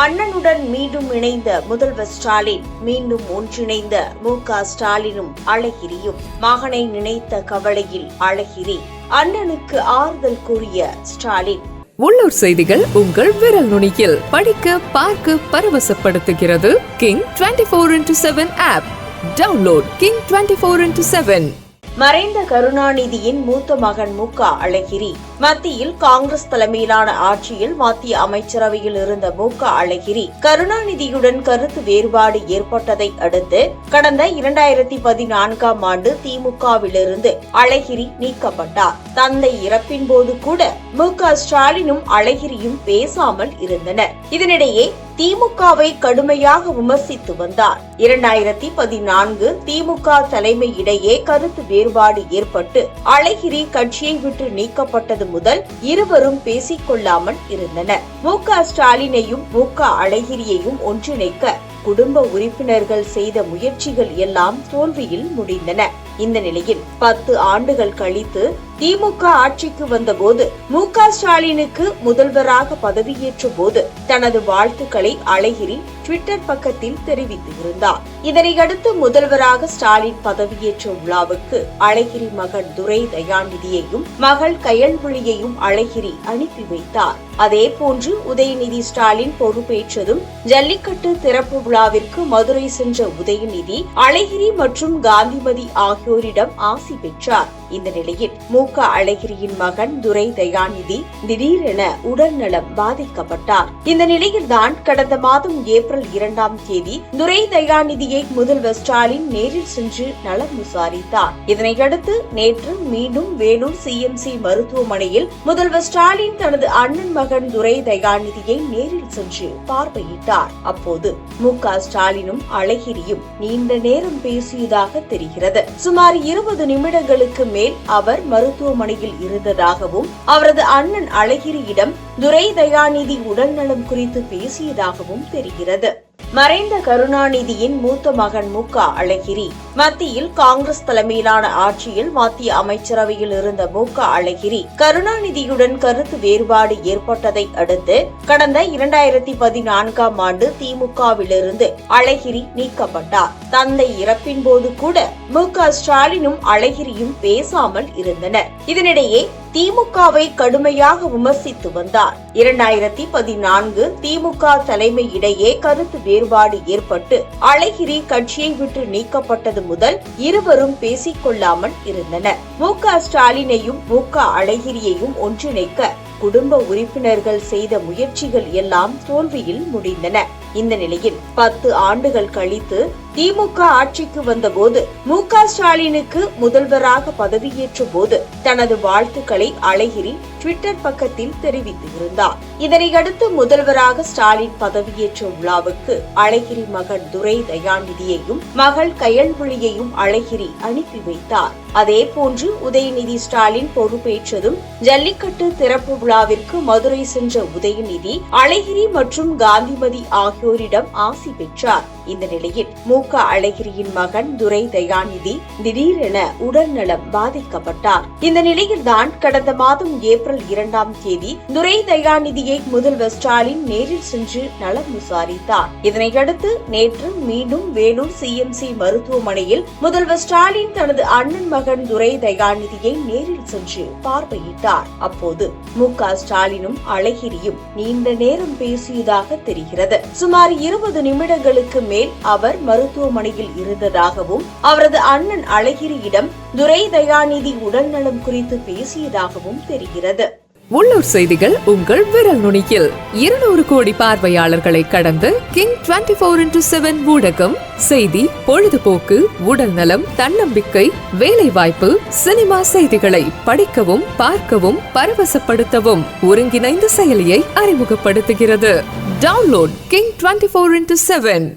அண்ணனுடன் மீண்டும் இணைந்த முதல்வர் ஸ்டாலின் மீண்டும் ஒன்றிணைந்த மு க ஸ்டாலினும் அழகிரியும். மகனை நினைத்த கவலையில் அழகிரி. அண்ணனுக்கு ஆறுதல் கூறிய ஸ்டாலின். உள்ளூர் செய்திகள் உங்கள் விரல் நுனியில். படிக்க பார்க்க பரவசப்படுத்துகிறது. King twenty four into seven app download king twenty four into seven மறைந்த கருணாநிதியின் மூத்த மகன் மு க. அழகிரி. மத்தியில் காங்கிரஸ் தலைமையிலான ஆட்சியில் மத்திய அமைச்சரவையில் இருந்த மு க. அழகிரி கருணாநிதியுடன் கருத்து வேறுபாடு ஏற்பட்டதை அடுத்து கடந்த இரண்டாயிரத்தி பதினான்காம் ஆண்டு திமுகவிலிருந்து அழகிரி நீக்கப்பட்டார். தந்தை இறப்பின் போது கூட மு க. ஸ்டாலினும் அழகிரியும் பேசாமல் இருந்தனர். இதனிடையே திமுகவை கடுமையாக விமர்சித்து வந்தார். இரண்டாயிரத்தி பதினான்கு திமுக தலைமை இடையே கருத்து வேறுபாடு ஏற்பட்டு அழகிரி கட்சியை விட்டு நீக்கப்பட்டது முதல் இருவரும் பேசிக் கொள்ளாமல் இருந்தனர். மு க ஸ்டாலினையும் மு க அழகிரியையும் ஒன்றிணைக்க குடும்ப உறுப்பினர்கள் செய்த முயற்சிகள் எல்லாம் தோல்வியில் முடிந்தன. இந்த நிலையில் பத்து ஆண்டுகள் கழித்து திமுக ஆட்சிக்கு வந்தபோது மு க ஸ்டாலினுக்கு முதல்வராக பதவியேற்ற போது தனது வாழ்த்துக்களை அழகிரி ட்விட்டர் பக்கத்தில் தெரிவித்திருந்தார். இதனையடுத்து முதல்வராக ஸ்டாலின் பதவியேற்ற விழாவுக்கு அழகிரி மகன் துரை தயாநிதியையும் மகள் கயல்விழியையும் அழகிரி அனுப்பி வைத்தார். அதே போன்று உதயநிதி ஸ்டாலின் பொறுப்பேற்றதும் ஜல்லிக்கட்டு திறப்பு விழாவிற்கு மதுரை சென்ற உதயநிதி அழகிரி மற்றும் காந்திமதி ஆகியோரிடம் ஆசி பெற்றார். இந்த நிலையில் மு திமுக அழகிரியின் மகன் துரை தயாநிதி திடீரென உடல்நலம் பாதிக்கப்பட்டார். இந்த நிலையில்தான் கடந்த மாதம் ஏப்ரல் இரண்டாம் தேதி துரை தயாநிதியை முதல்வர் ஸ்டாலின் நேரில் சென்று நலம் விசாரித்தார். இதனையடுத்து நேற்று மீண்டும் வேலூர் சிஎம்சி மருத்துவமனையில் முதல்வர் ஸ்டாலின் தனது அண்ணன் மகன் துரை தயாநிதியை நேரில் சென்று பார்வையிட்டார். அப்போது மு ஸ்டாலினும் அழகிரியும் நீண்ட நேரம் பேசியதாக தெரிகிறது. சுமார் இருபது நிமிடங்களுக்கு மேல் அவர் மருத்துவ மருத்துவமனையில் இருந்ததாகவும் அவரது அண்ணன் அழகிரியிடம் துரை தயாநிதி உடல்நலம் குறித்து பேசியதாகவும் தெரிகிறது. மறைந்த கருணாநிதியின் மூத்த மகன் மு க. அழகிரி. மத்தியில் காங்கிரஸ் தலைமையிலான ஆட்சியில் மத்திய அமைச்சரவையில் இருந்த மு க. அழகிரி கருணாநிதியுடன் கருத்து வேறுபாடு ஏற்பட்டதை அடுத்து கடந்த இரண்டாயிரத்தி பதினான்காம் ஆண்டு திமுகவிலிருந்து அழகிரி நீக்கப்பட்டார். தந்தை இறப்பின் போது கூட மு க. ஸ்டாலினும் அழகிரியும் பேசாமல் இருந்தனர். இதனிடையே திமுகவை கடுமையாக விமர்சித்து வந்தார். இரண்டாயிரத்தி பதினான்கு திமுக தலைமை இடையே கருத்து வேறுபாடு ஏற்பட்டு அழகிரி கட்சியை விட்டு நீக்கப்பட்டது முதல் இருவரும் பேசிக் கொள்ளாமல் இருந்தனர். மு க ஸ்டாலினையும் மு க அழகிரியையும் ஒன்றிணைக்க குடும்ப உறுப்பினர்கள் செய்த முயற்சிகள் எல்லாம் தோல்வியில் முடிந்தன. இந்த நிலையில் பத்து ஆண்டுகள் கழித்து திமுக ஆட்சிக்கு வந்தபோது மு க ஸ்டாலினுக்கு முதல்வராக பதவியேற்ற போது தனது வாழ்த்துக்களை அழகிரி ட்விட்டர் பக்கத்தில் தெரிவித்திருந்தார். இதனையடுத்து முதல்வராக ஸ்டாலின் பதவியேற்ற விழாவுக்கு அழகிரி மகன் துரை தயாநிதியையும் மகள் கயல்மொழியையும் அழகிரி அனுப்பி வைத்தார். அதேபோன்று உதயநிதி ஸ்டாலின் பொறுப்பேற்றதும் ஜல்லிக்கட்டு திறப்பு விழாவிற்கு மதுரை சென்ற உதயநிதி அழகிரி மற்றும் காந்திமதி ஆகியோரிடம் ஆசி பெற்றார். இந்த நிலையில் மு க அழகிரியின் மகன் துரை தயாநிதி திடீரென உடல்நலம் பாதிக்கப்பட்டார். இந்த நிலையில்தான் கடந்த மாதம் ஏப்ரல் இரண்டாம் தேதி துரை தயாநிதியை முதல்வர் ஸ்டாலின் நேரில் சென்று நலம் விசாரித்தார். இதனையடுத்து நேற்று மீண்டும் வேலூர் சிஎம்சி மருத்துவமனையில் முதல்வர் ஸ்டாலின் தனது அண்ணன் மகன் துரை தயாநிதியை நேரில் சென்று பார்வையிட்டார். அப்போது மு க ஸ்டாலினும் அழகிரியும் நீண்ட நேரம் பேசியதாக தெரிகிறது. சுமார் இருபது நிமிடங்களுக்கு மேல் அவர் மருத்துவமனையில் இருந்ததாகவும் அவரது அண்ணன் அழகிரியிடம் துரை தயாநிதி உடல்நலம் குறித்து பேசியதாகவும் தெரிகிறது. உள்ளூர் செய்திகள் உங்கள் விரல் நுனியில். இருநூறு கோடி பார்வையாளர்களை கடந்து king twenty four into seven ஊடகம் செய்தி பொழுதுபோக்கு உடல் நலம் தன்னம்பிக்கை வேலை வாய்ப்பு சினிமா செய்திகளை படிக்கவும் பார்க்கவும் பரவசப்படுத்தவும் ஒருங்கிணைந்த செயலியை அறிமுகப்படுத்துகிறது. Download king twenty four into seven.